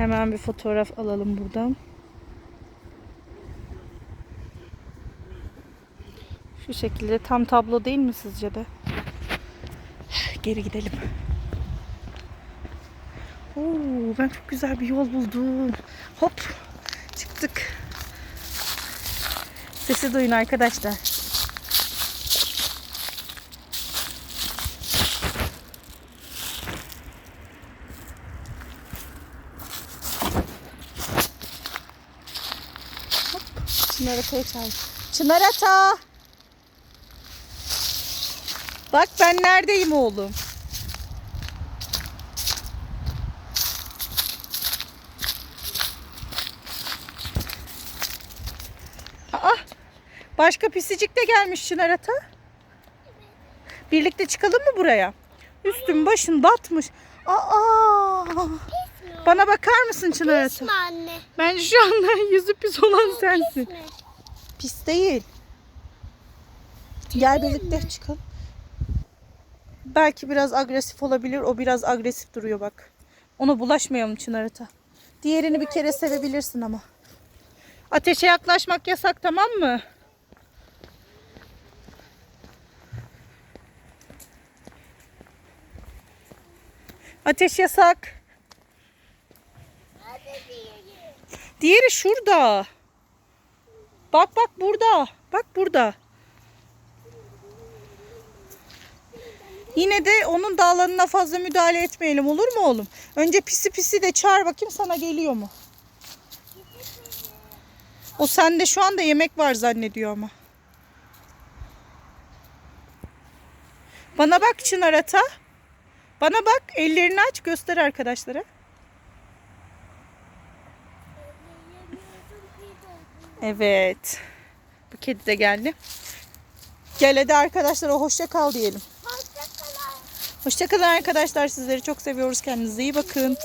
Hemen bir fotoğraf alalım buradan. Şu şekilde tam tablo değil mi sizce de? Geri gidelim. Oo, ben çok güzel bir yol buldum. Hop çıktık. Sesi duyun arkadaşlar. Çınar Ata'ya çağır. Çınar Ata! Bak ben neredeyim oğlum? Aa, başka pisicik de gelmiş Çınar Ata. Birlikte çıkalım mı buraya? Üstün başın batmış. Aa! Bana bakar mısın Çınar Ata? mi anne? Bence şu anda yüzü pis olan sensin. mi? Pis değil. Gel birlikte çıkalım. Belki biraz agresif olabilir. O biraz agresif duruyor bak. Ona bulaşmayalım Çınar Ata. Diğerini bir kere sevebilirsin ama. Ateşe yaklaşmak yasak tamam mı? Ateş yasak. Diğeri şurada. Bak bak burada. Bak burada. Yine de onun dağlarına fazla müdahale etmeyelim olur mu oğlum? Önce pisi pisi de çağır bakayım sana geliyor mu? O sende şu anda yemek var zannediyor ama. Bana bak Çınar Ata. Bana bak ellerini aç göster arkadaşlara. Evet. Bu kedi de geldi. Gel hadi arkadaşlara hoşça kal diyelim. Hoşçakalın. Hoşça kalın arkadaşlar. Sizleri çok seviyoruz. Kendinize iyi bakın.